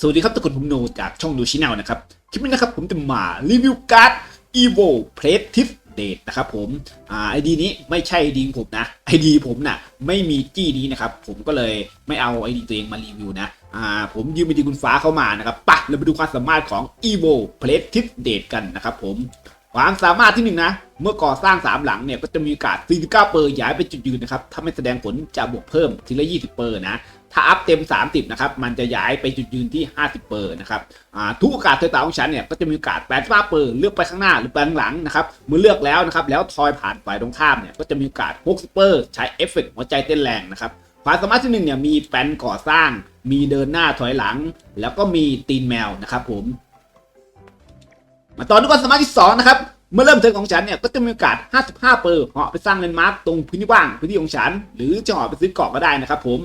สวัสดีครับทุกคนผมโนจากช่องดูชิแนลนะครับ คลิปนี้นะครับผมจะมารีวิวการ์ด evo p l a t i v e date นะครับผมอ่าไอดีนี้ไม่ใช่ไอดีผมนะไอดีผมน่ะไม่มีจี้นี้นะครับ ผมก็เลยไม่เอาไอดีตัวเองมารีวิวนะอ่าผมยืมไอดีคุณฟ้าเข้ามานะครับปะเราไปดูความสามารถของ evo p l a t i v e date กันนะครับผมความสามารถที่หนึ่งนะ เมื่อก่อสร้าง 3 หลังเนี่ยก็จะมีโอกาส49เปอร์ย้ายไปจุดยืนนะครับ ถ้าไม่แสดงผลจะบวกเพิ่มทีละ 20 เปอร์นะ ถ้าอัพเต็ม 30 นะครับ มันจะย้ายไปจุดยืนที่ 50 เปอร์นะครับอ่าทุกโอกาสเทอร์ตาของฉันเนี่ยก็จะมีโอกาส85เปอร์เลือกไปข้างหน้าหรือไปข้างหลังนะครับเมื่อเลือกแล้วนะครับแล้วทอยผ่านฝ่ายตรงข้ามเนี่ยก็จะมีโอกาส60เปอร์ใช้เอฟเฟกต์หัวใจเต้นแรงนะครับความสามารถที่หนึ่งเนี่ยมีแปลนก่อสร้าง มีเดินหน้าถอยหลัง แล้วก็มีตีนแมวนะครับผมมาต่อด้วยความสามารถที่2นะครับ เมื่อเริ่มเทิร์นของฉันเนี่ยก็จะมีโอกาส 55 เปอร์เหาะไปสร้างเลนด์มาร์กตรงพื้นที่ว่างพื้นที่ของฉัน หรือจะเหาะไปซื้อเกาะก็ได้นะครับผม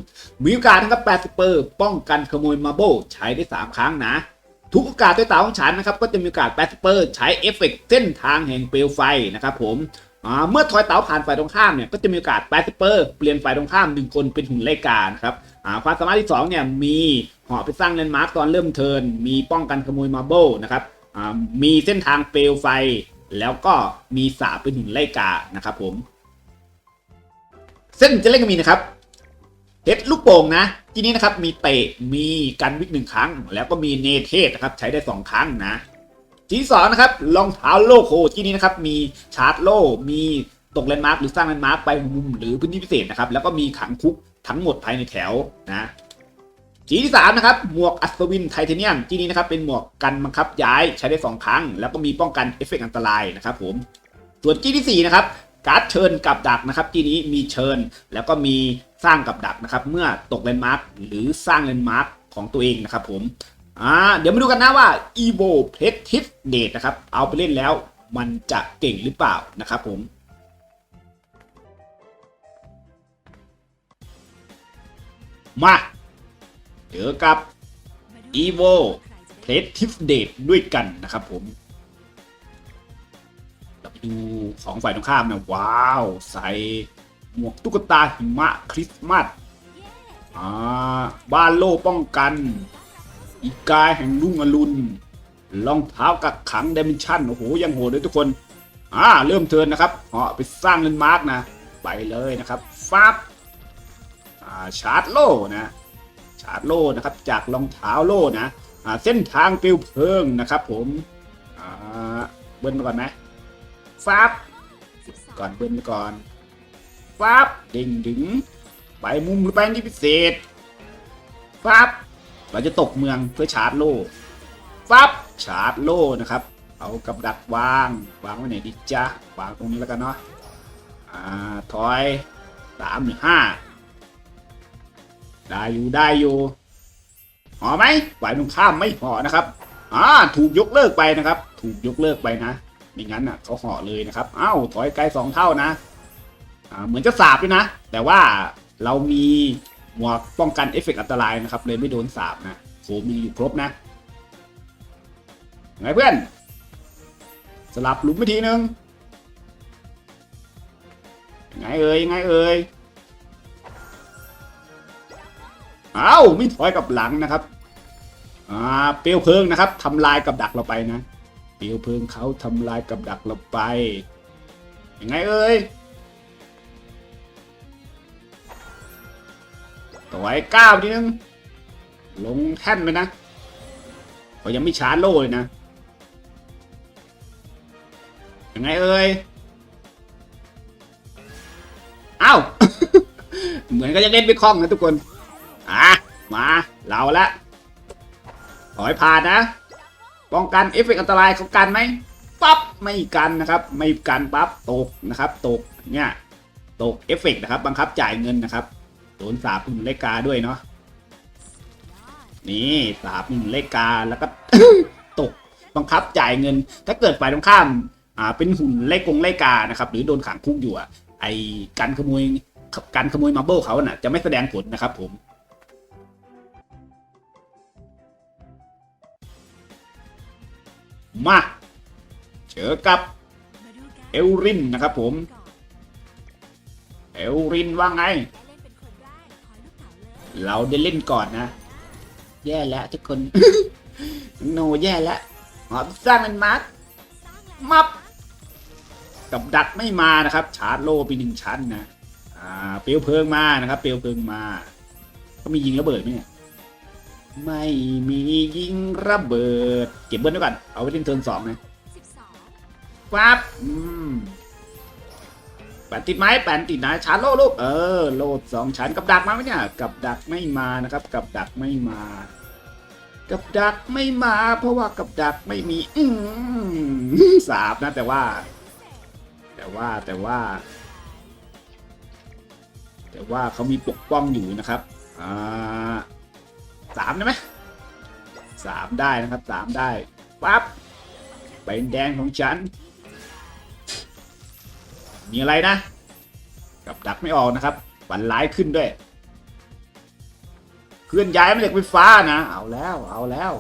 มีโอกาสนะครับ 80 เปอร์ป้องกันขโมยมาโบใช้ได้ 3 ครั้งนะ ทุกโอกาสด้วยตาของฉันนะครับก็จะมีโอกาส 80 เปอร์ใช้เอฟเฟกต์เส้นทางแห่งเปลวไฟนะครับผมอ่าเมื่อทอยเต๋าผ่านฝ่ายตรงข้ามเนี่ยก็จะมีโอกาส80เปอร์เปลี่ยนฝ่ายตรงข้ามหนึ่งคนเป็นหุ่นไล่กานะครับอ่าความสามารถที่สองเนี่ยมีเหาะไปสร้างเลนด์มาร์กตอนเริ่มเทิร์นมีป้องกันขโมยมาโบนะครับมีเส้นทางเปลวไฟ แล้วก็มีสาเป็นหุ่นไล่กานะครับผม เส้นจะเล่นก็มีนะครับเฮดลูกโป่งนะ ที่นี้นะครับมีเตะมีกันวิกหนึ่งครั้ง แล้วก็มีเนเทศนะครับใช้ได้สองครั้งนะทีสองนะครับรองเท้าโลโคที่นี้นะครับมีชาร์จโลมีตกแลนด์มาร์กหรือสร้างแลนด์มาร์กไปมุมหรือพื้นที่พิเศษนะครับแล้วก็มีขังคุกทั้งหมดภายในแถวนะ จีที่3นะครับหมวกอัศวินไทเทเนียมจีนี้นะครับเป็นหมวกกันบังคับย้ายใช้ได้ 2 ครั้ง แล้วก็มีป้องกันเอฟเฟกต์อันตรายนะครับผมส่วนจีที่4นะครับการ์ดเชิญกับดักนะครับจีนี้มีเชิญ แล้วก็มีสร้างกับดักนะครับเมื่อตกเลนมาร์กหรือสร้างเลนมาร์กของตัวเองนะครับผมอ่าเดี๋ยวมาดูกันนะว่า evo p l a t i v e date นะครับเอาไปเล่นแล้วมันจะเก่งหรือเปล่านะครับผมมา เจอกับ evo p l a t i v e date ด้วยกันนะครับผมเราไปดูของฝ่ายตรงข้ามนะว้าว ใส่หมวกตุ๊กตาหิมะคริสต์มาสอ่าบ้านโล่ป้องกัน อีกายแห่งรุ่งอรุณรองเท้ากักขังเดิเมนชันโอ้โห ยังโหดเลยทุกคนอ่าเริ่มเทินนะครับเหาะไปสร้างเลนมาร์กนะ ไปเลยนะครับฟับอ่าชาร์จโล่นะ ชาร์จโล่นะครับ จากรองเท้าโล่นะเส้นทางปลวเพลิงนะครับ ผมเบิ้ลก่อนไหมฟับก่อนเบิ้ลก่อนฟับดิ่งดึงไปมุมหรือไปที่พิเศษฟับเราจะตกเมืองเพื่อชาร์จโล่ฟับชาร์จโล่นะครับ เอากับดักวางวางไว้ไหนดีจ๊ะวางตรงนี้แล้วกันเนาะอ่าถอยสามหรือห้า ได้อยู่ได้อยู่หอไหมฝ่ายตรงข้ามไม่หอนะครับอ่าถูกยกเลิกไปนะครับ ถูกยกเลิกไปนะไม่งั้นอะเขาห่อเลยนะครับอ้าวถอยไกลสองเท่านะอ่าเหมือนจะสาบด้วยนะ แต่ว่าเรามีหมวกป้องกันเอฟเฟกต์อันตรายนะครับ เลยไม่โดนสาบนะโหมีอยู่ครบนะไงเพื่อน สลับหลุมไปทีนึงยังไงเอ่ยไงเอ่ย อ้าวไม่ถอยกับหลังนะครับอ่าเปลวเพลิงนะครับทำลายกับดักเราไปนะเปลวเพลิงเขาทำลายกับดักเราไปยังไงเอ่ยต่อไว้ก้าวทีนึงลงแท่นไปนะเขายังไม่ชาร์จโล่เลยนะยังไงเอ่ยอ้าวเหมือนก็จะเล่นไม่คล่องนะทุกคน อะมาเราละถอยผ่านนะป้องกันเอฟเฟกต์อันตรายเขากันไหมปั๊บไม่กันนะครับ ไม่กันปั๊บตกนะครับ ตกเนี่ยตกเอฟเฟกต์นะครับ บังคับจ่ายเงินนะครับโดนสาบหุ่นเลกาด้วยเนาะนี่สาบหุ่นเลกาแล้วก็ตกบังคับจ่ายเงิน ถ้าเกิดฝ่ายตรงข้ามอ่าเป็นหุ่นเลขกงเลกานะครับ หรือโดนขังคุกอยู่อะไอ้การขโมยการขโมยมาเบิลเขาน่ะจะไม่แสดงผลนะครับผม มา เจอกับเอลรินนะครับผม เอลรินว่าไง เราได้เล่นก่อนนะ แย่แล้วทุกคนโนแย่แล้วหอสร้างเป็นมาร์คมับกับดักไม่มานะครับ ชาร์จโล่ไปหนึ่งชั้นนะ อ่า เปลวเพลิงมานะครับ เปลวเพลิงมา ก็มียิงระเบิดไหมเนี่ย ไม่มียิงระเบิด เก็บเบิ้ลไว้ก่อน เอาไว้เล่นเทิร์นสองนะปั๊บอืมแปนติดไหมแปนติดนะชาร์จโล่ลูกเออโลดสองชั้นกับดักมาไหมเนี่ยกับดักไม่มานะครับ กับดักไม่มา กับดักไม่มา เพราะว่ากับดักไม่มีอืมสาบนะแต่ว่า แต่ว่าแต่ว่า แต่ว่าเขามีปกป้องอยู่นะครับอ่า สามได้ไหมสามได้นะครับสามได้ปั๊บเป็นแดงของฉัน มีอะไรนะ กับดักไม่ออกนะครับฝันร้ายขึ้นด้วยเคลื่อนย้ายแม่เหล็กไฟฟ้านะ เอาแล้วเอาแล้ว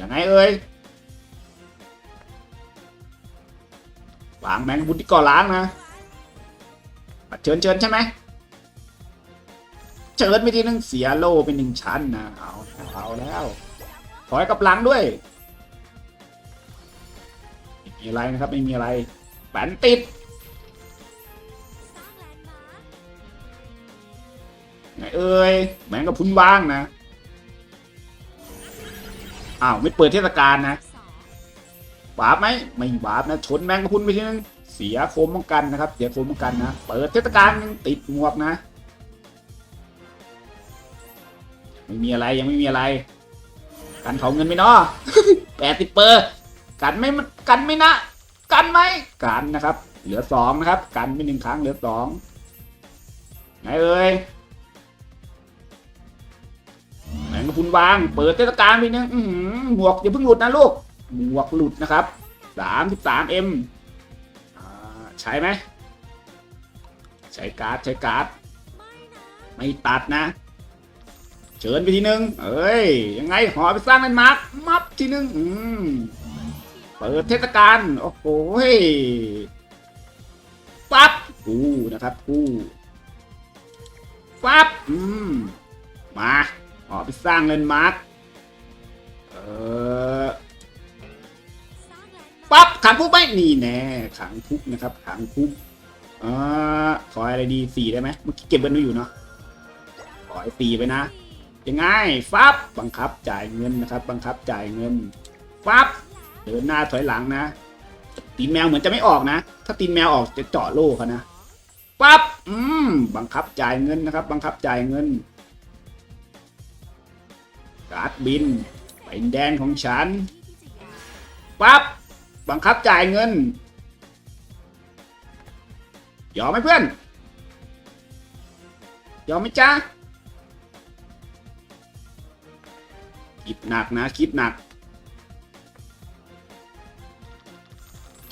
ยังไงเอ่ยวางแมงบุญที่ก่อล้างนะอะเชิญเชิญใช่ไหม เชิญไปทีนึงเสียโลเป็นหนึ่งชั้นนะเอาเอาแล้ว ถอยกับหลังด้วยไม่มีอะไรนะครับไม่มีอะไรแปนติดไงเอ้ยแมงกับพุนว่างนะอ้าวไม่เปิดเทศกาลนะบาปไหมไม่บาปนะชนแมงกะพรุนไปทีนึงเสียโคมป้องกันนะครับ เสียโคมป้องกันนะ เปิดเทศกาลยังติดหมวกนะ ไม่มีอะไรยังไม่มีอะไร กันเผาเงินไหมเนาะแปดสิบเปอร์กันไม่มันกันไม่นะกันไหมกันนะครับ เหลือสองนะครับ กันไปหนึ่งครั้งเหลือสองไงเอ่ยแมงกะพรุนวาง เปิดเทศกาลไปนึงอื้อหือหมวกอย่าเพิ่งหลุดนะลูกหมวกหลุดนะครับสามสิบสามเอ็มใช้ไหมใช้การ์ดใช้การ์ดไม่ตัดนะ เชิญไปทีนึง เอ้ย ยังไงหอไปสร้างเป็นมาร์คมับทีนึง อืม เปิดเทศกาล โอ้โหปั๊บกูนะครับกูปั๊บ อืม มาออไปสร้างเลนมาร์คเออปั๊บขังคุกไหมนี่แน่ขังคุกนะครับ ขังคุกอ่าขออะไรดีสี่ได้ไหมเมื่อกี้เก็บเงินไว้อยู่เนาะขอให้สี่ไปนะ ยังไงฟับบังคับจ่ายเงินนะครับ บังคับจ่ายเงินฟับเดินหน้าถอยหลังนะ ตีนแมวเหมือนจะไม่ออกนะ ถ้าตีนแมวออกจะเจาะโล่เขานะปั๊บอืมบังคับจ่ายเงินนะครับ บังคับจ่ายเงินการ์ดบินเป็นแดนของฉันปั๊บบังคับจ่ายเงินยอมไหมเพื่อนยอมไหมจ๊ะ คิดหนักนะ คิดหนัก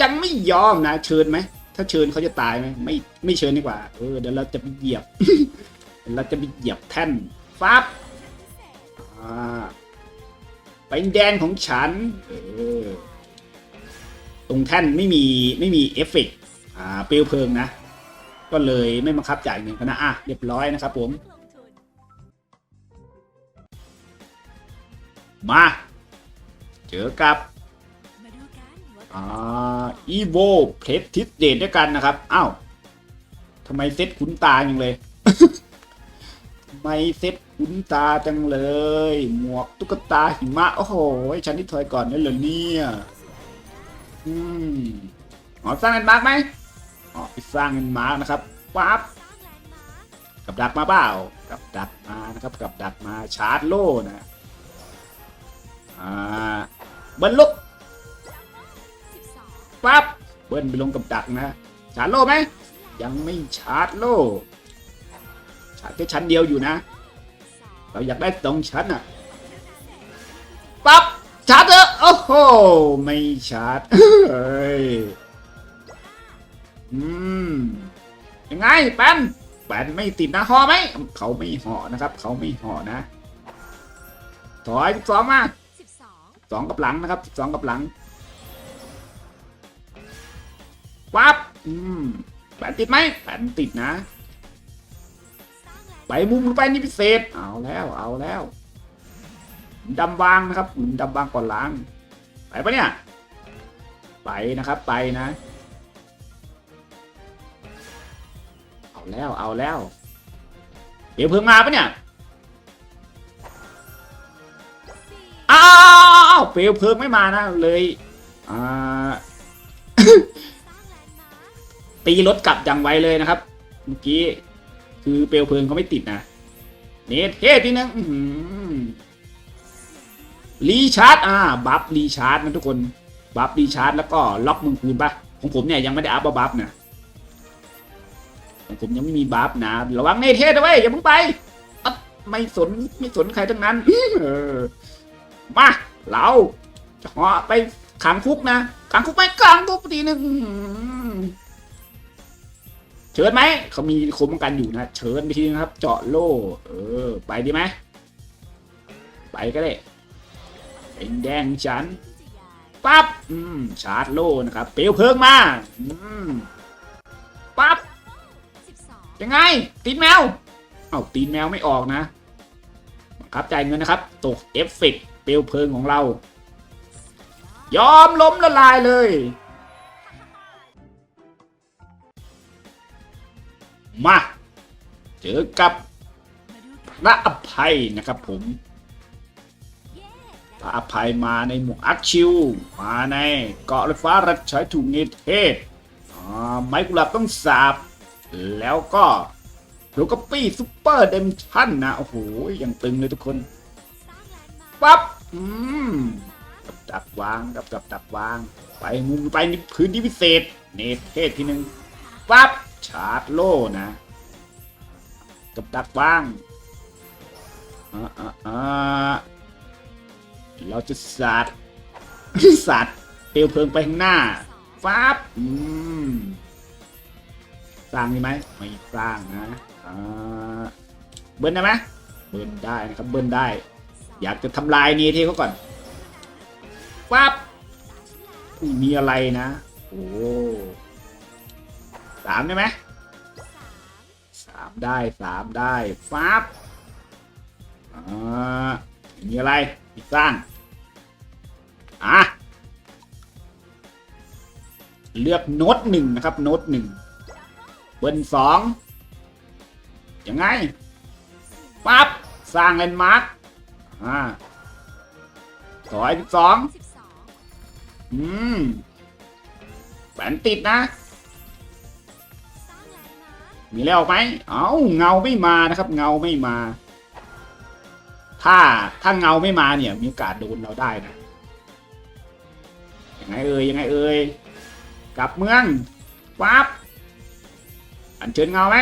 จังไม่ยอมนะ เชิญไหม ถ้าเชิญเขาจะตายไหมไม่ไม่เชิญดีกว่า เออเดี๋ยวเราจะไปเหยียบ เราจะไปเหยียบแท่นฟับอ่าเป็นแดนของฉัน เออ ตรงแท่นไม่มีไม่มีเอฟเฟกต์อ่าเปลวเพลิงนะ ก็เลยไม่บังคับจ่ายเงินเขานะอะเรียบร้อยนะครับผม มา เจอกับอีโวเพชทิสเดทด้วยกันนะครับ อ้าวทำไมเซ็ตขุนตาจังเลยทำไมเซ็ตขุนตาจังเลย หมวกตุ๊กตาหิมะ โอ้โหฉันที่ถอยก่อนนั่นเหรอเนี่ยอืมอ๋อสร้างเป็นมาร์กไหมอ๋อไปสร้างเป็นมาร์กนะครับปั๊บกับดักมาเปล่ากับดักมานะครับกับดักมาชาร์จโล่นะ อ่าเบิ้ลลุกปั๊บเบิ้ลไปลงกับดักนะชาร์จโลไหมยังไม่ชาร์จโลชาร์จแค่ชั้นเดียวอยู่นะ เราอยากได้สองชั้นอะปั๊บชาร์จเถอะโอ้โหไม่ชาร์จเฮ้ยอืมยังไงแปนแปนไม่ติดนะห่อไหมเขาไม่ห่อนะครับ เขาไม่ห่อนะ ถอยสองมา สองกับหลังนะครับสองกับหลังปั๊บอืมแปนติดไหมแปนติดนะไปมุมไปนี่พิเศษ เอาแล้วเอาแล้วดำวางนะครับดำวางก่อนล้าง ไปปะเนี่ย ไปนะครับไปนะ เอาแล้วเอาแล้ว เดี๋ยวเพิ่งมาปะเนี่ยาวเปลวเพลิงไม่มานะเลยอ่าตีรถกลับอย่างไวเลยนะครับ เมื่อกี้คือเปลวเพลิงเขาไม่ติดนะเนทเทที่นึงรีชาร์จอ่าบัฟรีชาร์จนะทุกคนบัฟรีชาร์จแล้วก็ล็อกมือคูณปะของผมเนี่ยยังไม่ได้อัพบัฟนะของผมยังไม่มีบัฟนะระวังเนทเทนะเว้อย่าเพิ่งไปไม่สนไม่สนใครทั้งนั้นเออ มา เราจะเหาะไปขังคุกนะขังคุกไหมขังคุกทีหนึ่งเชิญไหมเขามีคมป้องกันอยู่นะเชิญไปทีนึงครับ เจาะโล่เออ ไปดีไหมไปก็ได้เป็นแดงฉันปั๊บอืมชาร์จโล่นะครับ เปลวเพลิงมาอืมปั๊บยังไง ตีนแมว เอาตีนแมวไม่ออกนะบังคับจ่ายเงินนะครับ ตกเอฟเฟกต์ ปลวเพลิงของเรา ยอมล้มละลายเลย มา เจอกับพระอภัยนะครับผม พระอภัยมาในหมวกอักชิว มาในเกาะรถฟ้ารัชชัยถูกเนเทศไม้กุหลาบต้องสาบ แล้วก็โลกปี้ซูเปอร์เดมชั่นนะ โอ้โหยังตึงเลยทุกคนปั๊บ อืมกับดักวางกับกับดักวาง ไปมุมไปในพื้นที่พิเศษ เนเทศทีหนึ่งปั๊บชาร์จโล่นะ กับดักวางอ่าอ่าอ่าเราจะสาดสาดเปลวเพลิงไปข้างหน้าฟับอืมสร้างได้ไหมไม่สร้างนะอ่าเบิ้ลได้ไหมเบิ้ลได้นะครับเบิ้ลได้ อยากจะทำลายเนเทเขาก่อนปั๊บอุ้ยมีอะไรนะ โอ้สามได้ไหมสามได้สามได้ฟับอ่ามีอะไรอีกสร้างอะเลือกโน้ตหนึ่งนะครับ โน้ตหนึ่งเบิ้ลสองยังไงปั๊บสร้างแลนด์มาร์ค อ่าถอยสิบสองอืมแผนติดนะ มีแล้วไหมเอาเงาไม่มานะครับ เงาไม่มา ถ้าถ้าเงาไม่มาเนี่ย มีโอกาสโดนเราได้นะยังไงเอ่ยยังไงเอ่ยกลับเมืองปั๊บอันเชิญเงาไหม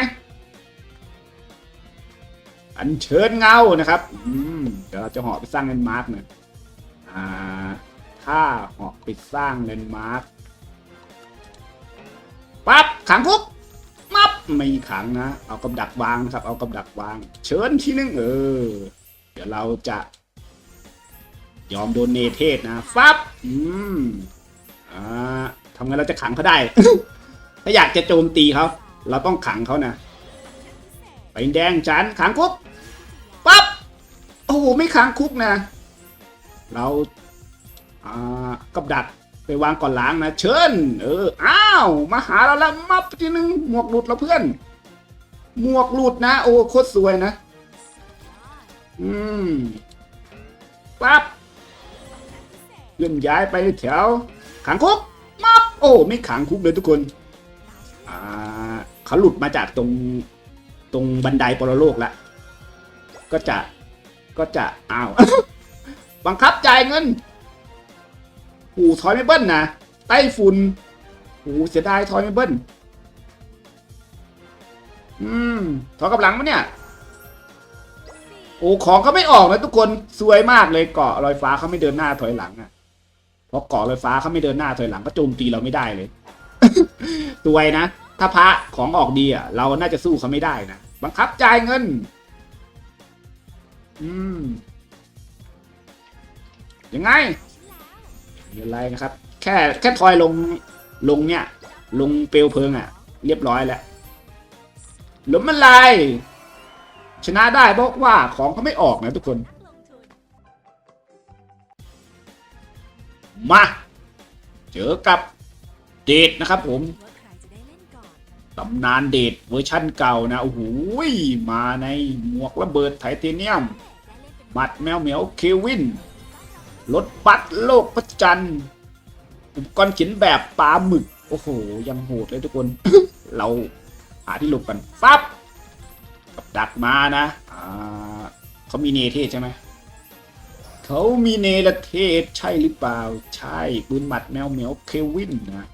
อันเชิญเงานะครับ อืม ดี๋ยวเราจะหาะไปสร้างแลนมาร์กนะอ่าถ้าหาะไปสร้างแลนมาร์กปั๊บขังคุกมับไม่ขังนะเอากับดักวางนะครับ เอากับดักวาง เชิญที่นึงเออ เดี๋ยวเราจะยอมโดนเนเทศนะฟับอืมอ่าทำไงเราจะขังเขาได้ ถ้าอยากจะโจมตีเขาเราต้องขังเขานะไปแดงจันขังคุกปั๊บ โอ้โห ไม่ขังคุกนะ เราอ่ากับดักไปวางก่อนล้างนะ เชิญ เออ อ้าว มาหาเราแล้วมับทีนึงหมวกหลุดแล้วเพื่อน หมวกหลุดนะ โอ้โคตรสวยนะ อืมปั๊บเลื่อนย้ายไปแถวขังคุกมับโอ้ ไม่ขังคุกเลยทุกคน อ่าเขาหลุดมาจากตรงตรงบันไดปรโลกล้วก็จะ ก็จะอ้าวบังคับจ่ายเงินโอ้ถอยไม่เบิ้ลนะไต้ฝุ่นโอ้เสียดายถอยไม่เบิ้ลอืมถอยกับหลังปะเนี่ยโอ้ของเขาไม่ออกนะทุกคนสวยมากเลยเกาะลอยฟ้าเขาไม่เดินหน้าถอยหลังอะเพราะเกาะลอยฟ้าเขาไม่เดินหน้าถอยหลังก็โจมตีเราไม่ได้เลยสวยนะ ถ้าพระของออกดีอะ เราน่าจะสู้เขาไม่ได้นะบังคับจ่ายเงิน อืม ยังไงมีอะไรนะครับ แค่แค่ทอยลงลงเนี่ย ลงเปลวเพลิงอะ เรียบร้อยแล้วหลุมมันลายชนะได้เพราะว่าของเขาไม่ออกนะทุกคน มา เจอกับเดทนะครับผม ตำนานเดทเวอร์ชั่นเก่านะ โอ้โหยมาในหมวกระเบิดไทเทเนียม หมัดแมวเหมียวเควิน รถบัสโลกพระจันทร์อุปกรณ์เขียนแบบปลาหมึก โอ้โห ยังโหดเลยทุกคน เราหาที่หลบกันปั๊บกับดักมานะอ่าเขามีเนเทศใช่ไหมเขามีเนรเทศใช่หรือเปล่า ใช่ปืนหมัดแมวเหมียวเควินนะ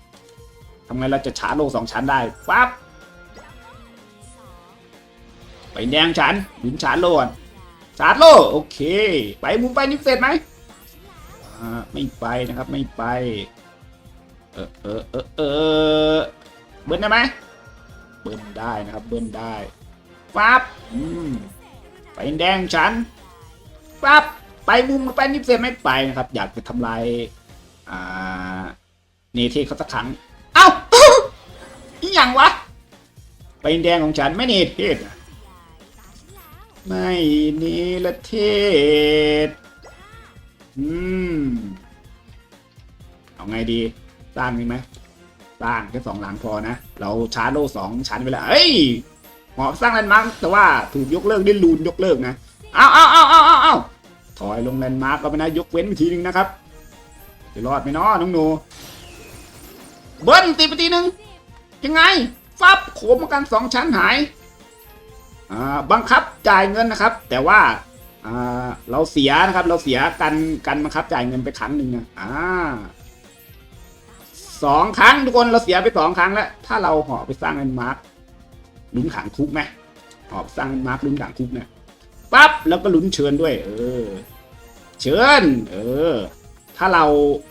ทำไงเราจะชาร์จโลกสองชั้นได้ปั๊บไปแดงชั้นหนุนชาร์จโลก่อนชาร์จโลโอเค ไปมุมไปนิเสร็จไหมไม่ไปนะครับไม่ไป เออเออเออเออเบิ้ลได้ไหมเบิ้ลได้นะครับเบิ้ลได้ปั๊บไปแดงฉันปั๊บไปมุมไปนิเสร็จไม่ไปนะครับ อยากจะทำลายอ่าเนเทศเขาสักครั้ง เอ้า อีหยังวะไปแดงของฉันไม่เนเทศไม่นิรเทศ อืม เอาไงดี สร้างดีไหมสร้างแค่สองหลังพอนะ เราชาร์จโลสองชั้นไปแล้วเอ้ยหมอสร้างแลนด์มาร์กแต่ว่าถูกยกเลิกด้วยลูนยกเลิกนะ เอาเอาเอาเอาเอาเอาถอยลงแลนด์มาร์กก็ไปนะ ยกเว้นทีนึงนะครับ จะรอดไหมเนาะน้องหนู เบิ้ลตีไปทีหนึ่งยังไงฟับโขมกันสองชั้นหายบังคับจ่ายเงินนะครับ แต่ว่าเราเสียนะครับ เราเสียกันกันบังคับจ่ายเงินไปครั้งหนึ่งนะอ่าสองครั้งทุกคนเราเสียไปสองครั้งแล้ว ถ้าเราหอไปสร้างแลนมาร์คลุ้นขังคุกไหมหอไปสร้างแลนมาร์คลุ้นขังคุกเนี่ยปั๊บแล้วก็ลุ้นเชิญด้วย เออ เชิญ เออ ถ้าเรา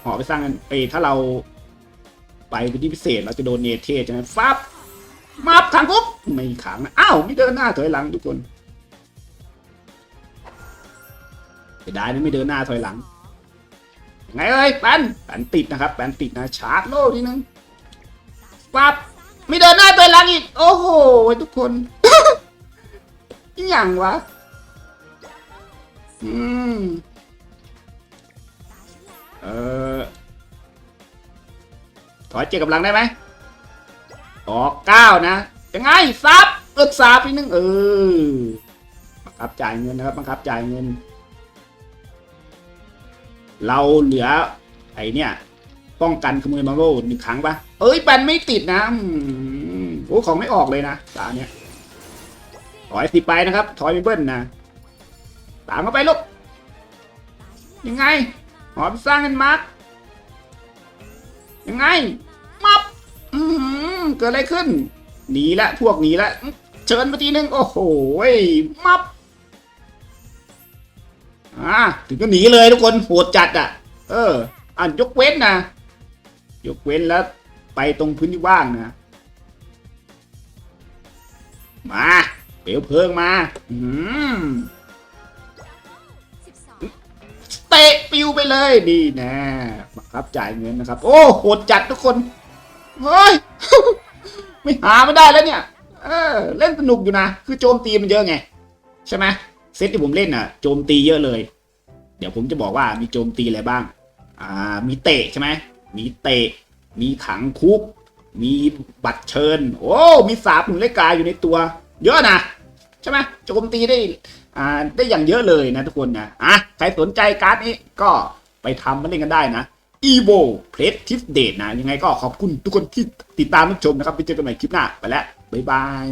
หอไปสร้างเอยถ้าเรา ไปเป็นที่พิเศษเราจะโดนเนเทใช่ไหมฟับมาบขังคุกไม่ขังนะอ้าวไม่เดินหน้าถอยหลังทุกคนเสียดายนะไม่เดินหน้าถอยหลังยังไงเอ้ยแปนแปนติดนะครับแปนติดนะชาร์จโล่ทีนึงปับไม่เดินหน้าถอยหลังอีกโอ้โหทุกคนนี่อย่างวะอืมเออ ถอยเจอกำลังได้ไหมออกเก้านะยังไงซับเอิกซับอีกนึงเออบังคับจ่ายเงินนะครับบังคับจ่ายเงิน เราเหลือไอเนี่ย ป้องกันขโมยมาโลหนึ่งครั้งปะเอ้ยแปนไม่ติดนะโอ้ของไม่ออกเลยนะตาเนี้ยถอยสิไปนะครับ ถอยไปเบิ้ลนะตามเข้าไปลูกยังไงหอมสร้างเงินมาร์ก ยังไง มับอืมเกิดอะไรขึ้น หนีละพวกหนีละ เชิญมาทีนึง โอ้โหยมับอ่าถึงก็หนีเลยทุกคนโหดจัดอะ เออ อ่านยกเว้นนะ ยกเว้นแล้ว ไปตรงพื้นที่ว่างนะ มา เปลวเพลิงมา อืม เตะปิวไปเลยนี่น่บังคับจ่ายเงินนะครับ โอ้โหดจัดทุกคนเฮ้ยไม่หาไม่ได้แล้วเนี่ยเออเล่นสนุกอยู่นะ คือโจมตีมันเยอะไง ใช่ไหมเซตที่ผมเล่นอะ โจมตีเยอะเลย เดี๋ยวผมจะบอกว่ามีโจมตีอะไรบ้าง อ่า มีเตะใช่ไหมมีเตะ มีขังคุก มีบัตรเชิญ โอ้ มีสาบหนุนเลขกายอยู่ในตัว เยอะนะ ใช่ไหมโจมตีได้ อ่าได้อย่างเยอะเลยนะทุกคนนะอะใครสนใจการ์ดนี้ก็ไปทำมาเล่นกันได้นะ evo p l a t i s Date นะ ยังไงก็ขอบคุณทุกคนที่ติดตามรับชมนะครับไปเจอกันใหม่คลิปหน้า ไปแล้ว บ๊ายบาย